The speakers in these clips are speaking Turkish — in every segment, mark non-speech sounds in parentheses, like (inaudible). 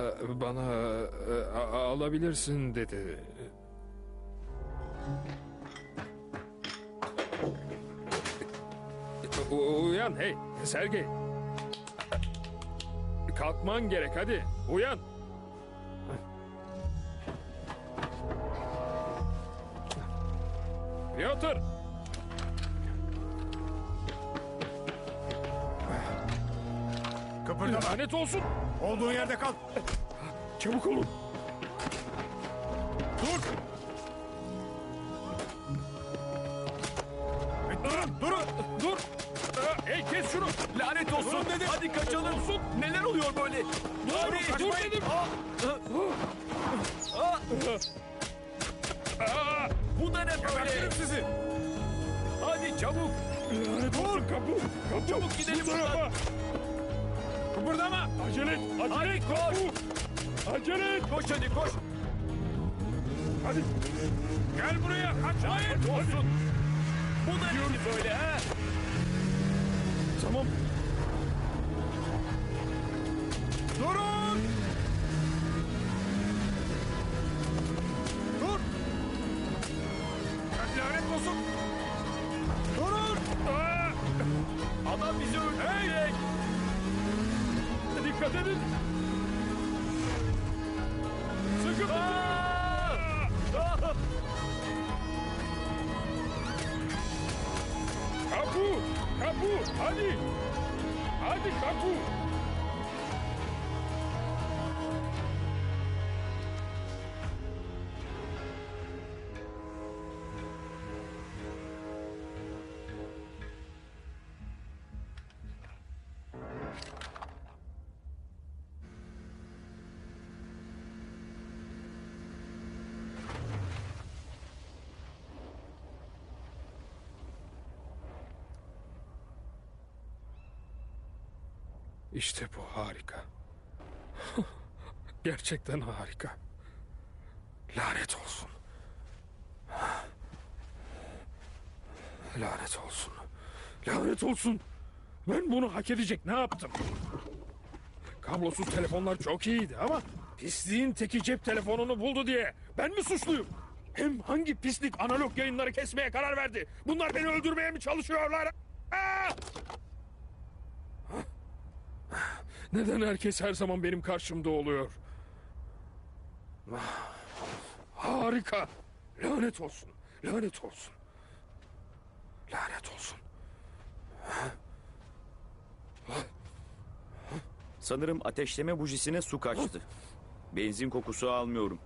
e, bana e, alabilirsin dedi. Uyan hey Sergey. Kalkman gerek hadi uyan. Kıpırdama. Lanet olsun. Olduğun yerde kal. Çabuk olun. Dur. Durun, durun. Dur. Aa, Hey kes şunu. Lanet olsun. Durun dedim. Hadi kaçalım. Neler oluyor böyle? Dur, Hadi. dur dedim. Aa, Bu da ne böyle? Sizi. Hadi çabuk. lanet olsun kapı. Kapı. Çabuk gidelim buradan. Kıpırdama. Acele et. Acele Hadi et. koş. Acele et. Koş hadi koş. Hadi. Gel buraya. Kaç. Hayır. Olsun. Bu da ne böyle ha? Tamam. Durun. Dur. Lanet olsun. İşte bu harika. (laughs) Gerçekten harika. Lanet olsun. Lanet olsun. Lanet olsun. Ben bunu hak edecek ne yaptım? Kablosuz telefonlar çok iyiydi ama pisliğin teki cep telefonunu buldu diye ben mi suçluyum? Hem hangi pislik analog yayınları kesmeye karar verdi? Bunlar beni öldürmeye mi çalışıyorlar? Aa! Neden herkes her zaman benim karşımda oluyor? Harika. Lanet olsun. Lanet olsun. Lanet olsun. Sanırım ateşleme bujisine su kaçtı. Benzin kokusu almıyorum.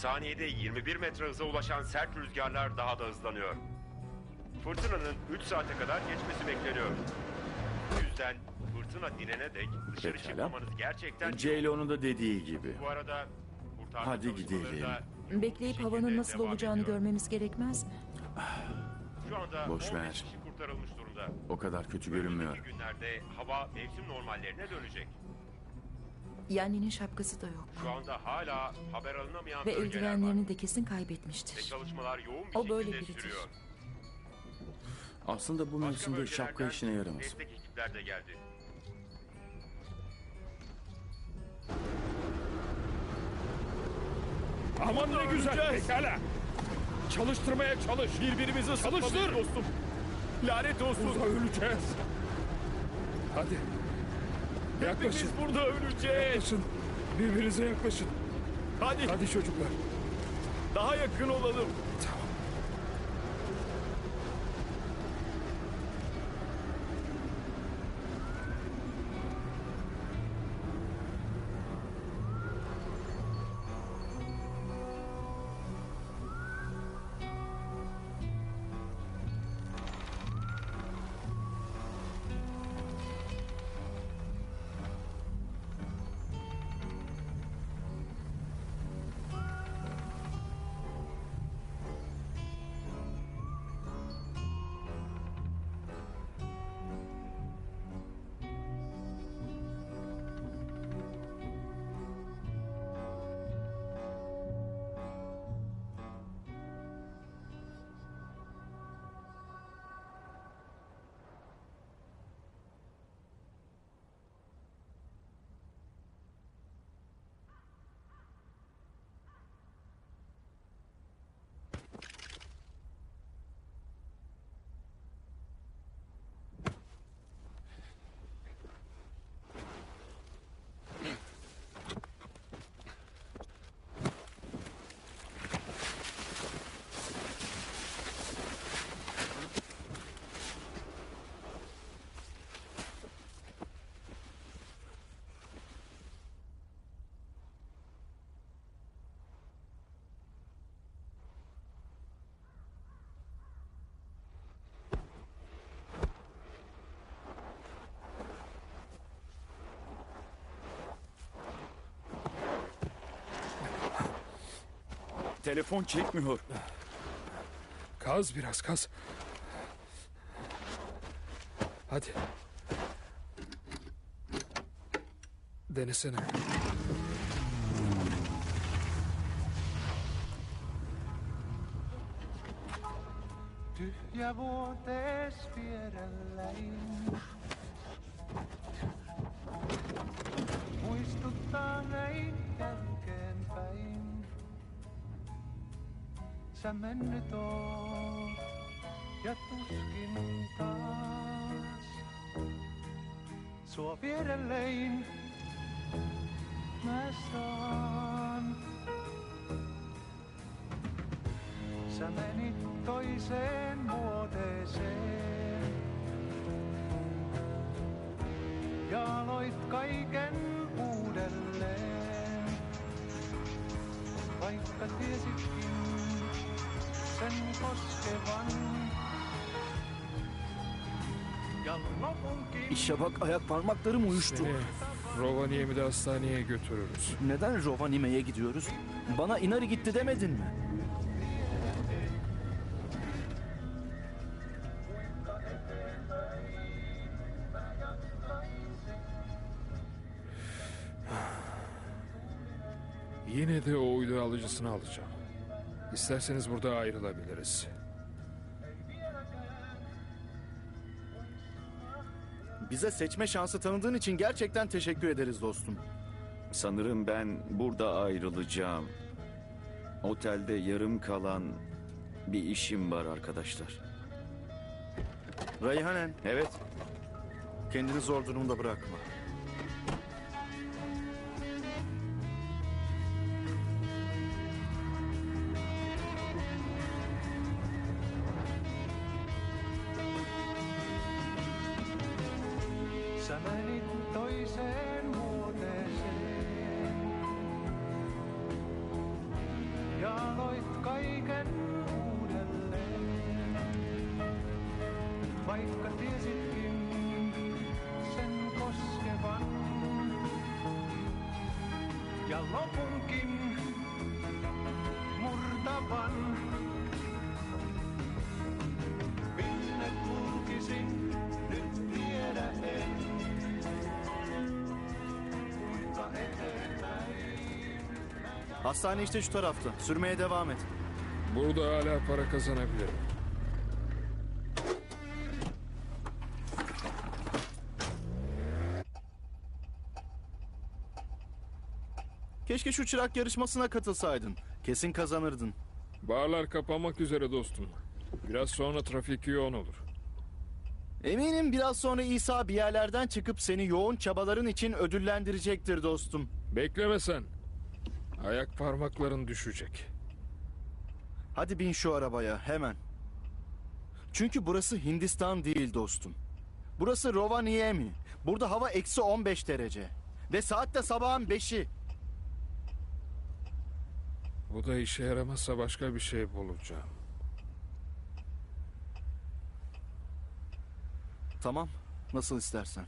Saniyede 21 metre hıza ulaşan sert rüzgarlar daha da hızlanıyor. Fırtınanın 3 saate kadar geçmesi bekleniyor. Bu yüzden fırtına dinene dek dışarı Pekala. çıkmamanız gerçekten Ceylo'nun da dediği gibi. Bu arada kurtarma Hadi çalışmaları gidelim. da yoğun Bekleyip bir havanın şekilde nasıl devam olacağını ediyor. görmemiz gerekmez mi? Şu anda Boş 15 ver. kişi kurtarılmış durumda. O kadar kötü görünmüyor. Önümüzdeki günlerde hava mevsim normallerine dönecek. Yanni'nin şapkası da yok. Şu anda hala haber alınamayan Ve bölgeler var. eldivenlerini de kesin Ve kaybetmiştir. çalışmalar yoğun bir O böyle biridir. sürüyor. Aslında bu Başka mevsimde şapka işine yaramaz. Destek ekipler de geldi. Aman ne güzel. Pekala. Çalıştırmaya çalış. Birbirimizi Çalıştır. dostum. Lanet olsun. Öleceğiz. Hadi. Yaklaşın. Biz burada öleceğiz. Yaklaşın. Birbirinize yaklaşın. Hadi Hadi çocuklar. daha yakın olalım. Telefon çekmiyor. Kaz biraz kaz. Hadi. Denesene. Tyhjä vuotees vierelläin. Muistuttaa näin jälkeenpäin. Sä mennyt oot ja tuskin taas. Sua vierelläin mä saan. Sä menit toiseen vuoteeseen. Ja aloit kaiken uudelleen. Vaikka tiesitkin sen lopunkin İşe bak ayak parmaklarım uyuştu. Seni Rovaniemi'de hastaneye götürürüz. Neden Rovanime'ye gidiyoruz? Bana Inari gitti demedin mi? Yine de o uydu alıcısını alacağım. İsterseniz burada ayrılabiliriz. Bize seçme şansı tanıdığın için gerçekten teşekkür ederiz dostum. Sanırım ben burada ayrılacağım. Otelde yarım kalan bir işim var arkadaşlar. Rayhanen Evet, kendini zor durumda bırakma. Sä menit toiseen vuoteeseen. Ja aloit kaiken uudelleen. Vaikka tiesitkin sen koskevan. Ja lopunkin Hastane işte şu tarafta. Sürmeye devam et. Burada hala para kazanabilirim. Keşke şu çırak yarışmasına katılsaydın. Kesin kazanırdın. Barlar kapanmak üzere dostum. Biraz sonra trafik yoğun olur. Eminim biraz sonra İsa bir yerlerden çıkıp seni yoğun çabaların için ödüllendirecektir dostum. Bekleme sen. Ayak parmakların düşecek. Hadi bin şu arabaya hemen. Çünkü burası Hindistan değil dostum. Burası Rovaniemi. Burada hava eksi 15 derece. Ve saat de sabahın 5'i. Bu da işe yaramazsa başka bir şey bulacağım. Tamam. Nasıl istersen.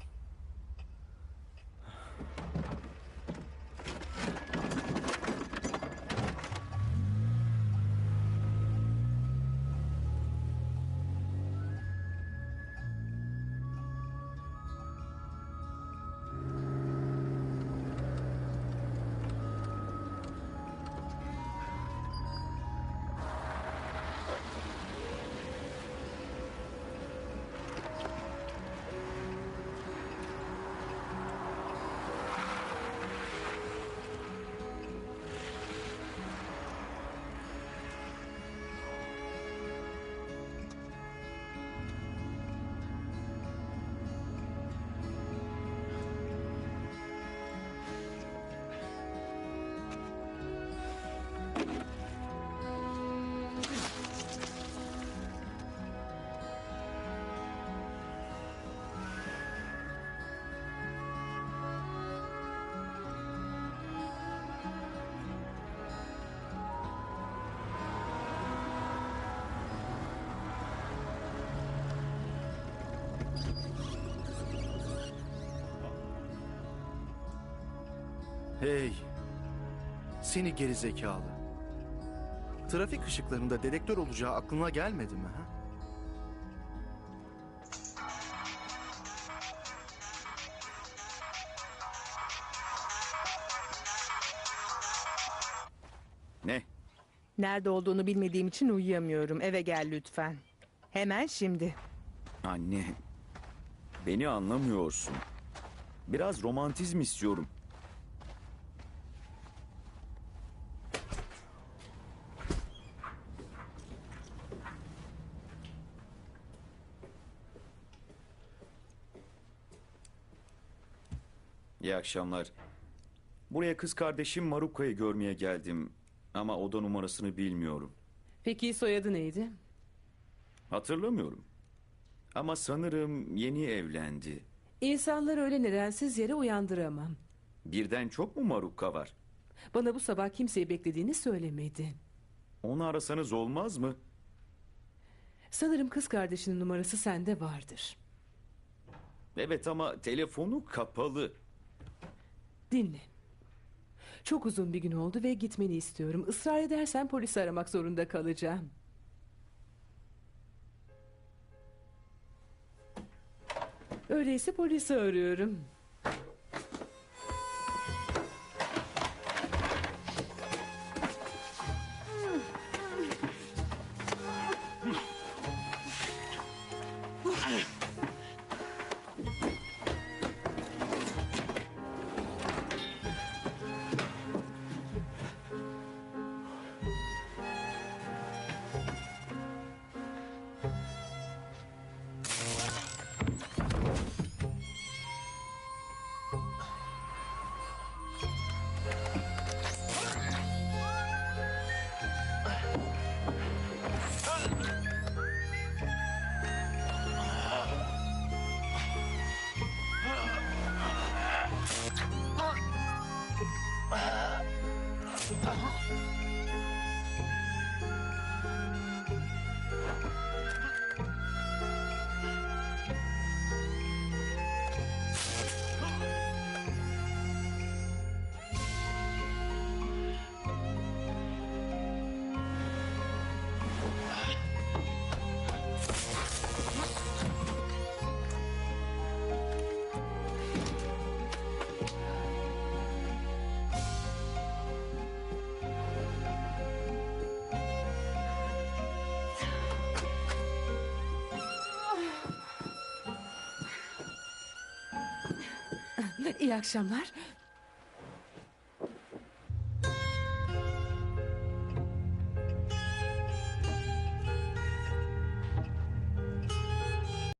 Hey. Seni geri zekalı. trafik ışıklarında dedektör olacağı aklına gelmedi mi? Ha? Ne? Nerede olduğunu bilmediğim için uyuyamıyorum. Eve gel lütfen. Hemen şimdi. Anne. Beni anlamıyorsun. Biraz romantizm istiyorum. Akşamlar. Buraya kız kardeşim Maruka'yı görmeye geldim. Ama oda numarasını bilmiyorum. Peki soyadı neydi? Hatırlamıyorum. Ama sanırım yeni evlendi. İnsanları öyle nedensiz yere uyandıramam. Birden çok mu Maruka var? Bana bu sabah kimseyi beklediğini söylemedi. Onu arasanız olmaz mı? Sanırım kız kardeşinin numarası sende vardır. Evet ama telefonu kapalı. Dinle. Çok uzun bir gün oldu ve gitmeni istiyorum. Israr edersen polisi aramak zorunda kalacağım. Öyleyse polisi arıyorum. 么？啊 İyi akşamlar.